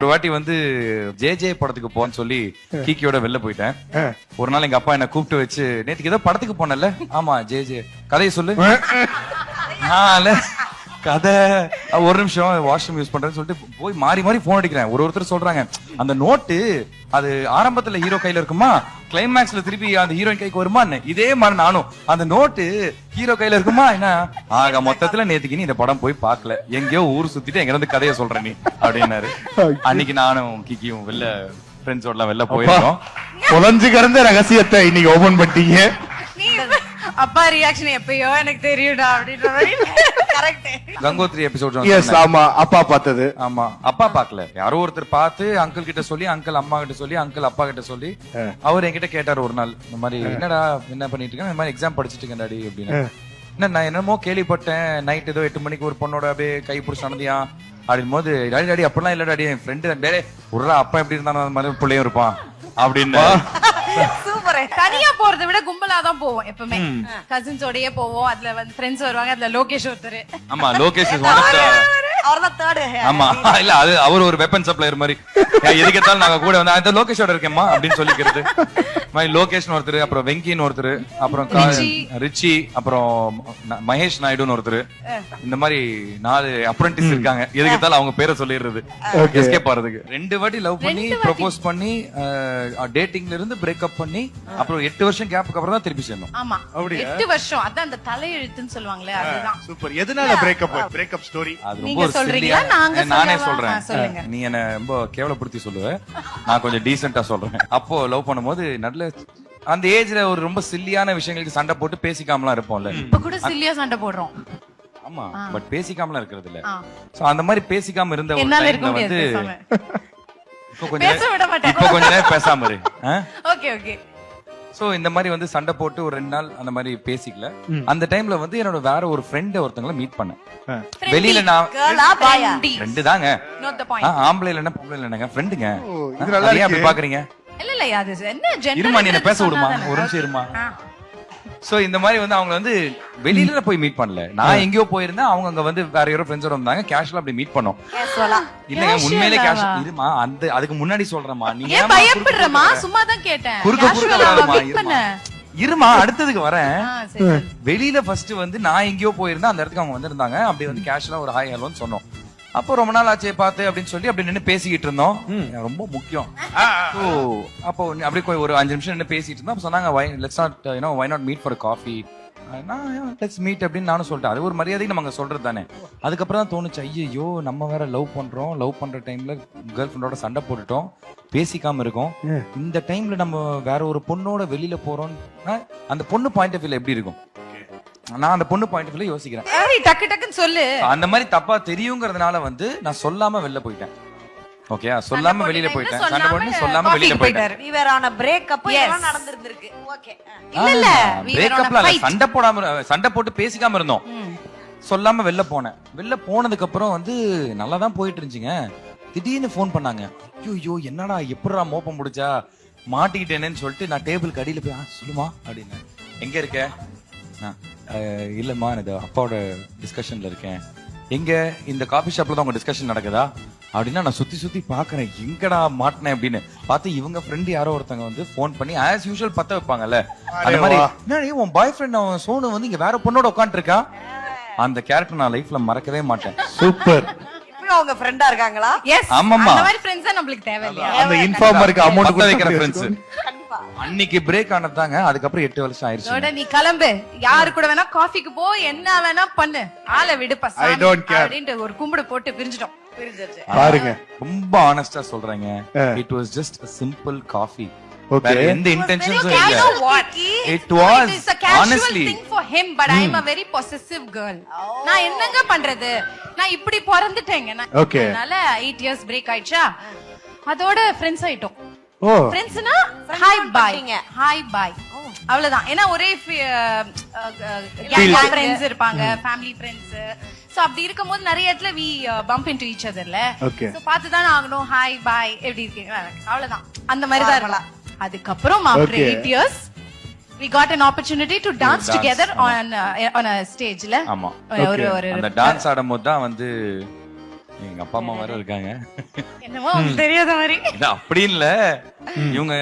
ஒரு வாட்டி வந்து ஜே ஜே படத்துக்கு போன்னு சொல்லி கீக்கியோட வெளில போயிட்டேன். ஒரு நாள் எங்க அப்பா என்ன கூப்பிட்டு வச்சு நேத்துக்கு ஏதோ படத்துக்கு போனல ஆமா ஜே ஜே கதையை சொல்லு. கதை. ஒரு நிமிஷம் வாஷ்ரூம் யூஸ் பண்றேன்னு சொல்லிட்டு போய் மாறி மாறி போன் அடிக்கிறேன். ஒரு ஒருத்தர் சொல்றாங்க அந்த நோட்டு அது ஆரம்பத்துல ஹீரோ கையில இருக்குமா? கிளைமேக்ஸ்ல திருப்பி அந்த ஹீரோயின் கைக்கு வருமா இதே மாதிரி நானும். அந்த நோட்டு ஹீரோ கையில இருக்குமா என்ன? ஆக மொத்தத்துல நேத்துக்கு நீ இந்த படம் போய் பார்க்கல. எங்கேயோ ஊர் சுத்திட்டு எங்க இருந்து கதையை சொல்ற நீ அப்படின்னாரு. அன்னைக்கு நானும் கிக்கியும் வெளில ஃப்ரெண்ட்ஸோட வெளில போயிருந்தோம். புலஞ்சு கிடந்த ரகசியத்தை இன்னைக்கு ஓபன் பண்ணிட்டீங்க. அப்பா ரியாக்ஷன் எப்பயோ எனக்கு தெரியும்டா அப்படின்ற மாதிரி. கரெக்ட் கங்கோத்ரி எபிசோட் எஸ் ஆமா அப்பா பார்த்தது. ஆமா அப்பா பார்க்கல. யாரோ ஒருத்தர் பார்த்து அங்கிள் கிட்ட சொல்லி அங்கிள் அம்மா கிட்ட சொல்லி அங்கிள் அப்பா கிட்ட சொல்லி அவர் என்கிட்ட கேட்டார் ஒரு நாள் இந்த மாதிரி என்னடா என்ன பண்ணிட்டு இருக்கேன் இந்த மாதிரி எக்ஸாம் படிச்சிட்டு இருக்கேன் டாடி அப்படின்னு. என்ன நான் என்னமோ கேள்விப்பட்டேன். நைட் ஏதோ எட்டு மணிக்கு ஒரு பொண்ணோட அப்படியே கை பிடிச்சி நடந்தியா? அப்படின் போது டாடி டாடி அப்படிலாம் இல்ல டாடி. என் ஃப்ரெண்டு டே உர்ரா அப்பா எப்படி இருந்தாலும் அந்த மாதிரி பிள்ளையும் இருப்பான். அப்படின்னு. சூப்பர் தனியா போறதை விட கும்பலா தான் போவோம் எப்பவுமே. கசின்ஸோடயே போவோம். அதுல வந்து ஃப்ரெண்ட்ஸ் வருவாங்க. அதுல லோகேஷ் ஒருத்தர். ஆமா லோகேஷ் one of the- அவர்தான் தேர்டு ஆமா இல்ல அது அவர் ஒரு வெப்பன் சப்ளையர் மாதிரி. எதுக்கு எடுத்தாலும் நாங்க கூட வந்து அந்த லோகேஷோட இருக்கேம்மா அப்படின்னு சொல்லிக்கிறது. மாதிரி லோகேஷ் ஒருத்தர் அப்புறம் வெங்கின்னு ஒருத்தர் அப்புறம் கா- ரிச்சி. அப்புறம் மகேஷ் நாயுடுன்னு ஒருத்தர். இந்த மாதிரி நாலு அப்ரண்டிஸ் இருக்காங்க. எதுக்கு எடுத்தாலும் அவங்க பேரை சொல்லிடுறது. எஸ்கேப் ஆறதுக்கு. ரெண்டு வாட்டி லவ் பண்ணி ப்ரொபோஸ் பண்ணி டேட்டிங்ல இருந்து பிரேக்கப் பண்ணி அப்புறம் எட்டு வருஷம் கேப்புக்கு அப்புறம் தான் திருப்பி சேர்ந்தோம். ஆமா. எட்டு வருஷம். அதான் அந்த தலையெழுத்துன்னு சொல்லுவாங்களே அதுதான். சூப்பர். எதனால பிரேக்கப் பிரேக்கப் ஸ்டோரி அது ரொம்ப நீங்க ஒரு சொல்றீங்களா? silly-ஆ- நாங்க நானே சொல்லவா? ஆ, சொல்லுங்க. சொல்றேன் நீ என்ன ரொம்ப கேவலப்படுத்தி சொல்லுவ. நான் கொஞ்சம் டீசெண்டா சொல்றேன். அப்போ லவ் பண்ணும்போது நல்ல அந்த ஏஜ்ல ஒரு ரொம்ப சில்லியான விஷயங்களுக்கு சண்டை போட்டு பேசிக்காமலாம் இருப்போம்ல. இப்ப கூட சில்லியா சண்டை போடுறோம். ஆமா பட் பேசிக்காமலாம் இருக்கிறது இல்ல. சோ அந்த மாதிரி பேசிக்காம இருந்த ஒரு டைம்ல வந்து. இப்போ கொஞ்ச பேச விட மாட்டேன். இப்போ கொஞ்ச நேரம் பேசாம இரு. Okay okay. சோ இந்த மாதிரி வந்து சண்டை போட்டு ஒரு ரெண்டு நாள் அந்த மாதிரி பேசிக்கல. அந்த டைம்ல வந்து என்னோட வேற ஒரு ஃப்ரெண்ட் ஒருத்தங்கள மீட் பண்ணேன். வெளியில நான் ரெண்டு தாங்க ஆம்பளை இல்லைன்னா பொம்பளை இல்லைனாங்க ஃப்ரெண்டுங்க இது நல்லா ஏன் அப்படி பாக்குறீங்க? இல்ல இல்ல அது என்ன இருமா நீ என்ன பேச விடுமா? ஒரு நிமிஷம் இருமா? சோ இந்த மாதிரி வந்து அவங்க வந்து வெளியில போய் மீட் பண்ணல. நான் எங்கேயோ போயிருந்தேன். அவங்க அங்க வந்து வேற யாரோ ஃப்ரெண்ட்ஸோட வந்தாங்க. கேஷுவலா அப்படி மீட் பண்ணோம். இல்லங்க உண்மையிலே கேஷ் இருமா அந்த அதுக்கு முன்னாடி சொல்றேமா நீ ஏன் பயப்படுறமா சும்மா தான் கேட்டேன். குறுக்க குறுக்க. இருமா. அடுத்ததுக்கு வரேன். வெளியில ஃபர்ஸ்ட் வந்து நான் எங்கேயோ போயிருந்தேன். அந்த இடத்துக்கு அவங்க வந்திருந்தாங்க. அப்படி வந்து கேஷுவலா ஒரு ஹாய் ஹலோன்னு சொன்னோம். அப்போ ரொம்ப நாள் ஆச்சே பார்த்து அப்படின்னு சொல்லி அப்படி நின்னு பேசிக்கிட்டு இருந்தோம். ரொம்ப முக்கியம். So, அப்போ அப்படியே போய் ஒரு அஞ்சு நிமிஷம் நின்னு பேசிட்டு இருந்தோம். அப்ப சொன்னாங்க why let's not you know why not meet for coffee let's meet அப்படின்னு நானும் சொல்லிட்டேன். அது ஒரு மரியாதை நம்ம அங்க சொல்றது தானே. அதுக்கப்புறம் தான் தோணுச்சு ஐயோ நம்ம வேற லவ் பண்றோம். லவ் பண்ற டைம்ல கேர்ள் ஃப்ரெண்டோட சண்டை போட்டுட்டோம். பேசிக்காம இருக்கோம். இந்த டைம்ல நம்ம வேற ஒரு பொண்ணோட வெளியில போறோம்னா அந்த பொண்ணு பாயிண்ட் ஆஃப் வியூல எப்படி இருக்கும்? நான் அந்த பொண்ணு பாயிண்ட் ஆஃப் வியூல யோசிக்கிறேன். சரி டக்கு டக்குன்னு சொல்லு. அந்த மாதிரி தப்பா தெரியுங்கிறதுனால வந்து நான் சொல்லாம வெளில போயிட்டேன். ஓகே சொல்லாம வெளியில போயிட்டேன். சண்டை போட்டு சொல்லாம வெளியில போயிட்டேன். இவரான பிரேக்கப் Yes. இதெல்லாம் நடந்திருந்திருக்கு. ஓகே இல்ல இல்ல. we were on a பிரேக்கப்ல fight. சண்டை போடாம சண்டை போட்டு பேசிக்காம இருந்தோம். சொல்லாம வெளில போனேன். வெளில போனதுக்கு அப்புறம் வந்து நல்லா தான் போயிட்டு இருந்துச்சுங்க. திடீர்னு ஃபோன் பண்ணாங்க. ஐயோ என்னடா எப்படிடா மோப்பம் முடிச்சா மாட்டிக்கிட்டேனேன்னு சொல்லிட்டு நான் டேபிளுக்கு அடியில போய் "ஆ, சொல்லுமா அப்படின்னு எங்க இருக்க? நான், "அஹ், இல்லம்மா நான் இது அப்பாவோட டிஸ்கஷன்ல இருக்கேன். எங்க இந்த காபி ஷாப்ல தான் உங்க டிஸ்கஷன் நடக்குதா? அப்படின்னா நான் சுத்தி சுத்தி பாக்குறேன். எங்கடா மாட்டினேன் அப்படின்னு. பார்த்து இவங்க ஃப்ரெண்ட் யாரோ ஒருத்தங்க வந்து ஃபோன் பண்ணி ஆஸ் யூஷுவல் பத்த வைப்பாங்கல்ல. அந்த மாதிரி "என்னடி, உன் பாய் ஃப்ரெண்ட் அவன் சோனு வந்து இங்க வேற பொண்ணோட உட்காந்துட்டு இருக்கா அந்த கேரக்டர் நான் லைஃப்ல மறக்கவே மாட்டேன். சூப்பர் அவங்க ஃப்ரெண்டா இருக்காங்களா? எஸ் ஆமாம்மா. அந்த மாதிரி ஃப்ரெண்ட்ஸ் தான் நம்மளுக்கு தேவை இல்லையா அந்த இன்ஃபார்மருக்கு அமௌண்ட் வைக்கிற ஃப்ரெண்ட்ஸ் கண்டிப்பா அன்னைக்கு பிரேக் ஆனதாங்க அதுக்கப்புறம் எட்டு வருஷம் ஆயிருச்சு நீ கிளம்பு. யாரு கூட வேணா காஃபிக்கு போ என்ன வேணா பண்ணு. ஆளை விடுப்பா care. அப்படின்ட்டு ஒரு கும்பிடு போட்டு பிரிஞ்சிட்டோம். பாருங்க ரொம்ப ஆனஸ்டா சொல்றேங்க. It was just simple coffee எந்த இன்டென்ஷன்ஸும் இல்ல. casual honestly. thing for him, but I am a very possessive girl. நான் என்னங்க பண்றது? நான் இப்படி பிறந்துட்டேங்க. நான். அதனால எயிட் இயர்ஸ் பிரேக் ஆயிடுச்சா? அதோட ஃப்ரெண்ட்ஸ் ஆயிட்டோம். ஃப்ரெண்ட்ஸ்னா ஹாய் பாய். ஹாய் பாய் அவ்வளவுதான். ஏன்னா ஒரே ஃப்ரெண்ட்ஸ் இருப்பாங்க ஃபேமிலி ஃப்ரெண்ட்ஸ் சோ அப்படி இருக்கும்போது நிறைய இடத்துல வி பம்ப் இன்டு ஈச் அதர்ல. சோ பார்த்து தான் ஆகணும். ஹாய் பாய் எப்படி இருக்கீங்க? அவ்வளவுதான். அந்த மாதிரி தான் இருக்கலாம் அதுக்கப்புறம் after Okay. Eight years we got an opportunity to dance together on on a stageல ஆமா. ஒரு ஒரு அந்த டான்ஸ் ஆடும் போது தான் வந்து எங்க அப்பா அம்மா வேற இருக்காங்க. என்னமோ தெரியாத மாதிரி. இல்ல அப்படி இல்ல. இவங்க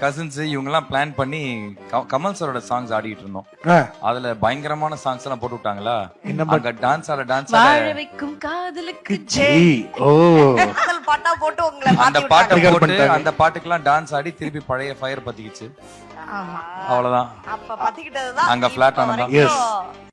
கசின்ஸ் இவங்க எல்லாம் பிளான் பண்ணி க- கமல் சாரோட சாங்ஸ் ஆடிட்டு இருந்தோம். ஆ. அதுல பயங்கரமான சாங்ஸ் எல்லாம் போட்டு விட்டாங்களா? என்ன அங்க டான்ஸ் ஆட டான்ஸ் வாழ ஆட வைக்கும் காதலுக்கு ஜெய். ஓ. காதல் பாட்டா போட்டு உங்களை அந்த மாத்தி பாட்டை போட்டு பண்ணிட்டாங்க. அந்த பாட்டுக்கெல்லாம் டான்ஸ் ஆடி திருப்பி பழைய ஃபயர் பத்திக்கிச்சு. ஆமா. அவ்வளவுதான். அப்ப பத்திக்கிட்டதுதான் அங்க இப்ப flat ஆனதா? வரைக்கும்